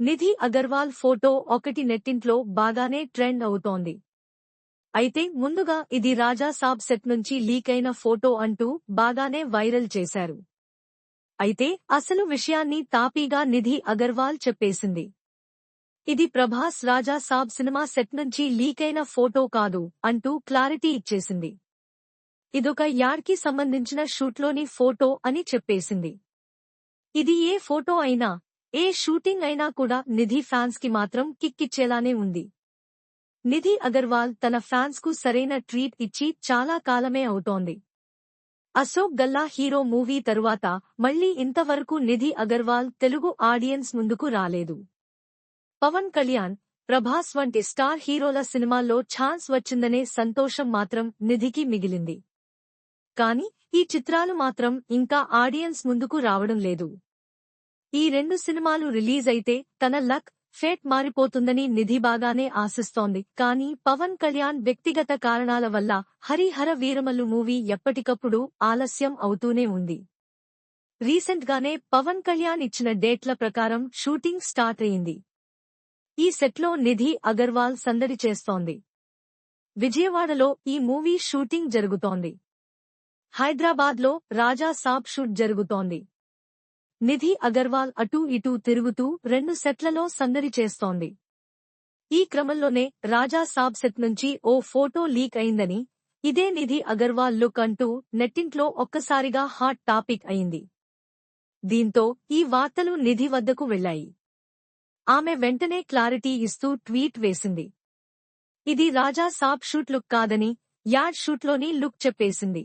Nidhi Agarwal photo ఒకటి నెట్టింట్లో బాగానే trend అవుతోంది. అయితే ముందుగా ఇది రాజా సాబ్ సెట్ నుంచి లీక్ అయిన ఫోటో అంటూ బాగానే వైరల్ చేశారు. అయితే అసలు విషయాన్ని తాపీగా నిధి అగర్వాల్ చెప్పేసింది. ఇది ప్రభాస్ రాజా సాబ్ సినిమా సెట్ నుంచి లీకైన ఫోటో కాదు అంటూ క్లారిటీ ఇచ్చేసింది. ఇదొక యాడ్కి సంబంధించిన షూట్లోని ఫోటో అని చెప్పేసింది. ఇది ఏ ఫోటో అయినా ఏ షూటింగ్ అయినా కూడా నిధి ఫ్యాన్స్కి మాత్రం కిక్కిచ్చేలానే ఉంది. నిధి అగర్వాల్ తన ఫ్యాన్స్కు సరైన ట్రీట్ ఇచ్చి చాలా కాలమే అవుతోంది. అశోక్ గల్లా హీరో మూవీ తరువాత మళ్ళీ ఇంతవరకు నిధి అగర్వాల్ తెలుగు ఆడియన్స్ ముందుకు రాలేదు. పవన్ కళ్యాణ్ ప్రభాస్ వంటి స్టార్ హీరోల సినిమాల్లో ఛాన్స్ వచ్చిందనే సంతోషం మాత్రం నిధికి మిగిలింది. కాని ఈ చిత్రాలు మాత్రం ఇంకా ఆడియన్స్ ముందుకు రావడం లేదు. ఈ రెండు సినిమాలు రిలీజ్ అయితే తన లక్ ఫేట్ మారిపోతుందని నిధి బాగానే ఆశిస్తోంది. కానీ పవన్ కళ్యాణ్ వ్యక్తిగత కారణాల వల్ల హరిహర వీరమల్లు మూవీ ఎప్పటికప్పుడు ఆలస్యం అవుతూనే ఉంది. రీసెంట్ గానే పవన్ కళ్యాణ్ ఇచ్చిన డేట్ల ప్రకారం షూటింగ్ స్టార్ట్ అయింది. ఈ సెట్లో నిధి అగర్వాల్ సందడి చేస్తోంది. విజయవాడలో ఈ మూవీ షూటింగ్ జరుగుతోంది. హైదరాబాద్లో రాజా సాబ్ షూట్ జరుగుతోంది. నిధి అగర్వాల్ అటూ ఇటూ తిరుగుతూ రెండు సెట్లలో సందడి చేస్తోంది. ఈ క్రమంలోనే రాజా సాబ్ సెట్ నుంచి ఓ ఫోటో లీక్ అయిందని ఇదే నిధి అగర్వాల్ లుక్ అంటూ నెట్టింట్లో ఒక్కసారిగా హాట్ టాపిక్ అయింది. దీంతో ఈ వార్తలు నిధి వద్దకు వెళ్ళాయి ఆమె వెంటనే క్లారిటీ ఇస్తూ ట్వీట్ వేసింది. ఇది రాజా సాబ్ షూట్ లుక్ కాదని యాడ్ షూట్లోని లుక్ చెప్పేసింది.